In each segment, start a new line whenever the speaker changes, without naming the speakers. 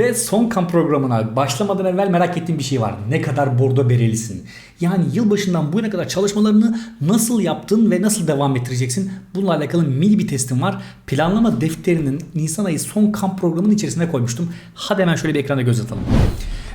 Ve son kamp programına başlamadan evvel merak ettiğim bir şey var. Ne kadar bordo berelisin? Yani yılbaşından bu yana kadar çalışmalarını nasıl yaptın ve nasıl devam ettireceksin? Bununla alakalı mini bir testim var. Planlama defterinin Nisan ayı son kamp programının içerisine koymuştum. Hadi hemen şöyle bir ekrana göz atalım.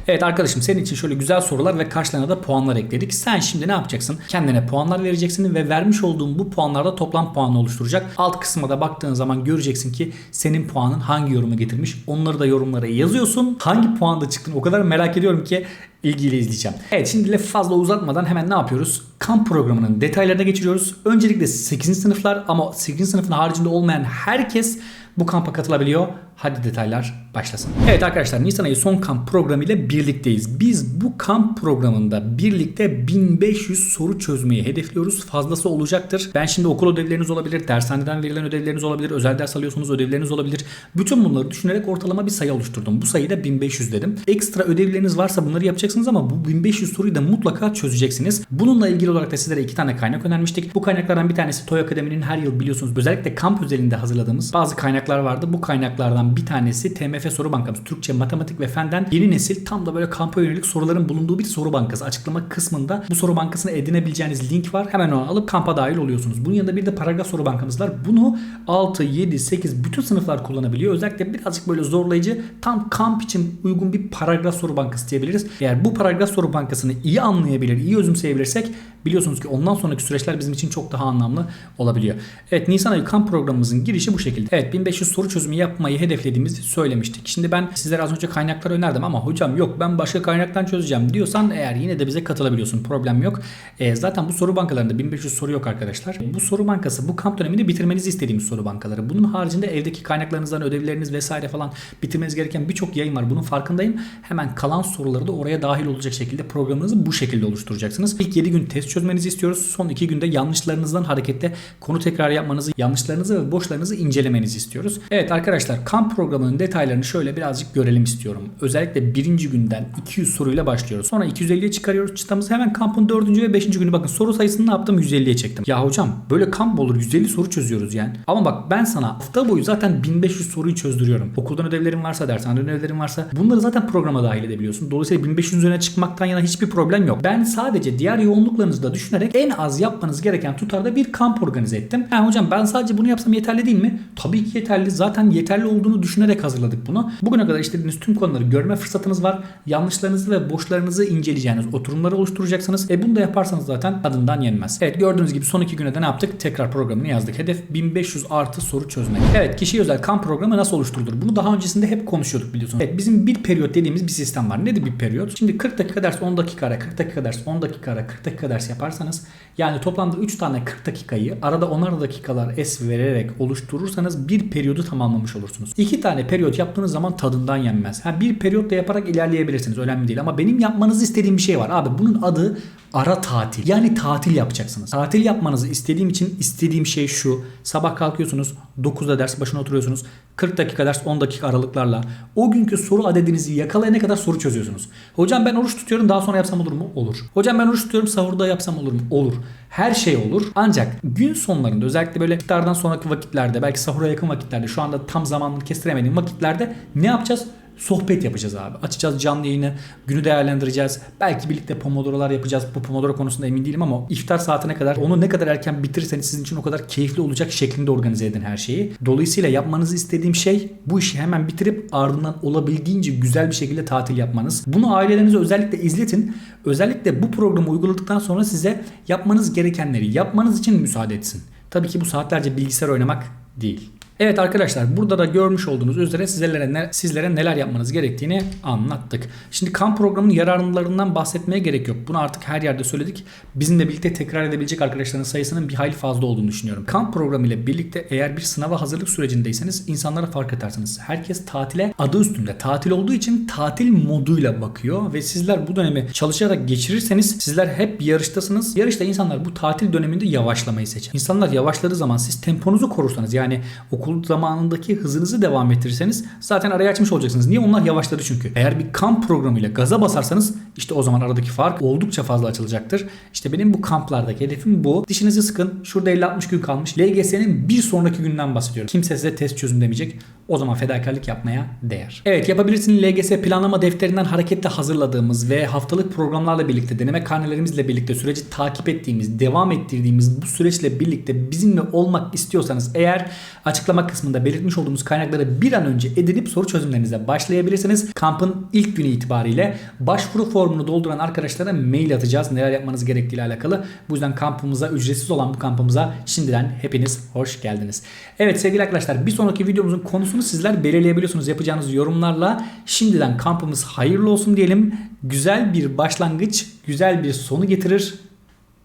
Evet arkadaşım senin için şöyle güzel sorular ve karşılarına da puanlar ekledik. Sen şimdi ne yapacaksın? Kendine puanlar vereceksin ve vermiş olduğun bu puanlarda toplam puanı oluşturacak. Alt kısma da baktığın zaman göreceksin ki senin puanın hangi yorumu getirmiş. Onları da yorumlara yazıyorsun. Hangi puanda çıktın o kadar merak ediyorum ki ilgiyle izleyeceğim. Evet şimdi lafı fazla uzatmadan hemen ne yapıyoruz? Kamp programının detaylarına geçiriyoruz. Öncelikle 8. sınıflar ama 8. sınıfın haricinde olmayan herkes bu kampa katılabiliyor. Hadi detaylar başlasın. Evet arkadaşlar Nisan ayı son kamp programı ile birlikteyiz. Biz bu kamp programında birlikte 1500 soru çözmeyi hedefliyoruz. Fazlası olacaktır. Ben şimdi okul ödevleriniz olabilir, dershaneden verilen ödevleriniz olabilir, özel ders alıyorsunuz ödevleriniz olabilir. Bütün bunları düşünerek ortalama bir sayı oluşturdum. Bu sayı da 1500 dedim. Ekstra ödevleriniz varsa bunları yapacaksınız ama bu 1500 soruyu da mutlaka çözeceksiniz. Bununla ilgili olarak da sizlere iki tane kaynak önermiştik. Bu kaynaklardan bir tanesi Toy Akademi'nin her yıl biliyorsunuz özellikle kamp özelinde hazırladığımız bazı kaynaklar vardı. Bu kaynaklardan bir tanesi TMF Soru Bankamız. Türkçe, Matematik ve Fenden yeni nesil tam da böyle kampa yönelik soruların bulunduğu bir soru bankası. Açıklama kısmında bu soru bankasını edinebileceğiniz link var. Hemen onu alıp kampa dahil oluyorsunuz. Bunun yanında bir de paragraf soru bankamız var. Bunu 6, 7, 8 bütün sınıflar kullanabiliyor. Özellikle birazcık böyle zorlayıcı tam kamp için uygun bir paragraf soru bankası diyebiliriz. Eğer bu paragraf soru bankasını iyi anlayabilir, iyi özümseyebilirsek biliyorsunuz ki ondan sonraki süreçler bizim için çok daha anlamlı olabiliyor. Evet Nisan ayı kamp programımızın girişi bu şekilde. Evet 1500 soru çözümü yapmayı hedeflediğimizi söylemiştik. Şimdi ben sizlere az önce kaynaklar önerdim ama hocam yok ben başka kaynaktan çözeceğim diyorsan eğer yine de bize katılabiliyorsun. Problem yok. E, zaten bu soru bankalarında 1500 soru yok arkadaşlar. Bu soru bankası bu kamp döneminde bitirmenizi istediğimiz soru bankaları. Bunun haricinde evdeki kaynaklarınızdan ödevleriniz vesaire falan bitirmeniz gereken birçok yayın var. Bunun farkındayım. Hemen kalan soruları da oraya dahil olacak şekilde programınızı bu şekilde oluşturacaksınız. İlk 7 gün test çözmenizi istiyoruz. Son 2 günde yanlışlarınızdan hareketle konu tekrar yapmanızı, yanlışlarınızı ve boşlarınızı incelemenizi istiyoruz. Evet arkadaşlar kamp programının detaylarını şöyle birazcık görelim istiyorum. Özellikle birinci günden 200 soruyla başlıyoruz. Sonra 250'ye çıkarıyoruz çıtamızı. Hemen kampın 4. ve 5. günü bakın soru sayısını ne yaptım 150'ye çektim. Ya hocam böyle kamp olur 150 soru çözüyoruz yani. Ama bak ben sana hafta boyu zaten 1500 soruyu çözdürüyorum. Okuldan ödevlerin varsa dershaneden ödevlerin varsa bunları zaten programa dahil edebiliyorsun. Dolayısıyla 1500 üzerine çıkmaktan yana hiçbir problem yok. Ben sadece diğer yoğunluklarınızı da düşünerek en az yapmanız gereken tutarda bir kamp organize ettim. Yani hocam ben sadece bunu yapsam yeterli değil mi? Tabii ki yeterli. Zaten yeterli olduğunu düşünerek hazırladık bunu. Bugüne kadar işlediğiniz tüm konuları görme fırsatınız var. Yanlışlarınızı ve boşlarınızı inceleyeceğiniz oturumları oluşturacaksınız. E bunu da yaparsanız zaten adından yenmez. Evet gördüğünüz gibi son iki güne de ne yaptık? Tekrar programını yazdık. Hedef 1500 artı soru çözmek. Evet kişi özel kamp programı nasıl oluşturulur? Bunu daha öncesinde hep konuşuyorduk biliyorsunuz. Evet bizim bir periyot dediğimiz bir sistem var. Nedir bir periyot? Şimdi 40 dakika ders 10 dakika ara, 40 dakika ders 10 dakika ara, 40 dakika ders yaparsanız yani toplamda 3 tane 40 dakikayı arada 10'ar dakikalar es vererek oluşturursanız bir periyodu tamamlamış olursunuz. İki tane periyot yaptığınız zaman tadından yenmez. Ha, bir periyot da yaparak ilerleyebilirsiniz. Önemli değil ama benim yapmanızı istediğim bir şey var. Abi bunun adı ara tatil. Yani tatil yapacaksınız. Tatil yapmanızı istediğim için istediğim şey şu. Sabah kalkıyorsunuz 9'da ders başına oturuyorsunuz. 40 dakika ders 10 dakika aralıklarla o günkü soru adedinizi yakalayana kadar soru çözüyorsunuz. Hocam ben oruç tutuyorum daha sonra yapsam olur mu? Olur. Hocam ben oruç tutuyorum sahurda yapsam olur mu? Olur. Her şey olur. Ancak gün sonlarında özellikle böyle iftardan sonraki vakitlerde belki sahura yakın vakitlerde şu anda tam zamanını kestiremediğim vakitlerde ne yapacağız? sohbet yapacağız abi. Açacağız canlı yayını, günü değerlendireceğiz. Belki birlikte pomodorolar yapacağız. Bu pomodoro konusunda emin değilim ama iftar saatine kadar onu ne kadar erken bitirirseniz sizin için o kadar keyifli olacak şeklinde organize edin her şeyi. Dolayısıyla yapmanızı istediğim şey bu işi hemen bitirip ardından olabildiğince güzel bir şekilde tatil yapmanız. Bunu ailelerinize özellikle izletin. Özellikle bu programı uyguladıktan sonra size yapmanız gerekenleri yapmanız için müsaade etsin. Tabii ki bu saatlerce bilgisayar oynamak değil. Evet arkadaşlar burada da görmüş olduğunuz üzere sizlere, sizlere neler yapmanız gerektiğini anlattık. Şimdi kamp programının yararlarından bahsetmeye gerek yok. Bunu artık her yerde söyledik. Bizimle birlikte tekrar edebilecek arkadaşların sayısının bir hayli fazla olduğunu düşünüyorum. Kamp programı ile birlikte eğer bir sınava hazırlık sürecindeyseniz insanlara fark edersiniz. Herkes tatile adı üstünde tatil olduğu için tatil moduyla bakıyor ve sizler bu dönemi çalışarak geçirirseniz sizler hep yarıştasınız. Yarışta insanlar bu tatil döneminde yavaşlamayı seçer. İnsanlar yavaşladığı zaman siz temponuzu korursanız yani okul zamanındaki hızınızı devam ettirirseniz zaten araya açmış olacaksınız. Niye? Onlar yavaşladı çünkü. Eğer bir kamp programıyla gaza basarsanız işte o zaman aradaki fark oldukça fazla açılacaktır. İşte benim bu kamplardaki hedefim bu. Dişinizi sıkın. Şurada 50-60 gün kalmış. LGS'nin bir sonraki günden bahsediyorum. Kimse size test çözün demeyecek. O zaman fedakarlık yapmaya değer. Evet yapabilirsin LGS planlama defterinden hareketle hazırladığımız ve haftalık programlarla birlikte deneme karnelerimizle birlikte süreci takip ettiğimiz, devam ettirdiğimiz bu süreçle birlikte bizimle olmak istiyorsanız eğer açıklama kısmında belirtmiş olduğumuz kaynakları bir an önce edinip soru çözümlerinize başlayabilirsiniz. Kampın ilk günü itibariyle başvuru formunu dolduran arkadaşlara mail atacağız. Neler yapmanız gerektiği ile alakalı. Bu yüzden kampımıza ücretsiz olan bu kampımıza şimdiden hepiniz hoş geldiniz. Evet sevgili arkadaşlar bir sonraki videomuzun konusunu sizler belirleyebiliyorsunuz yapacağınız yorumlarla. Şimdiden kampımız hayırlı olsun diyelim. Güzel bir başlangıç, güzel bir sonu getirir.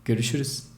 Görüşürüz.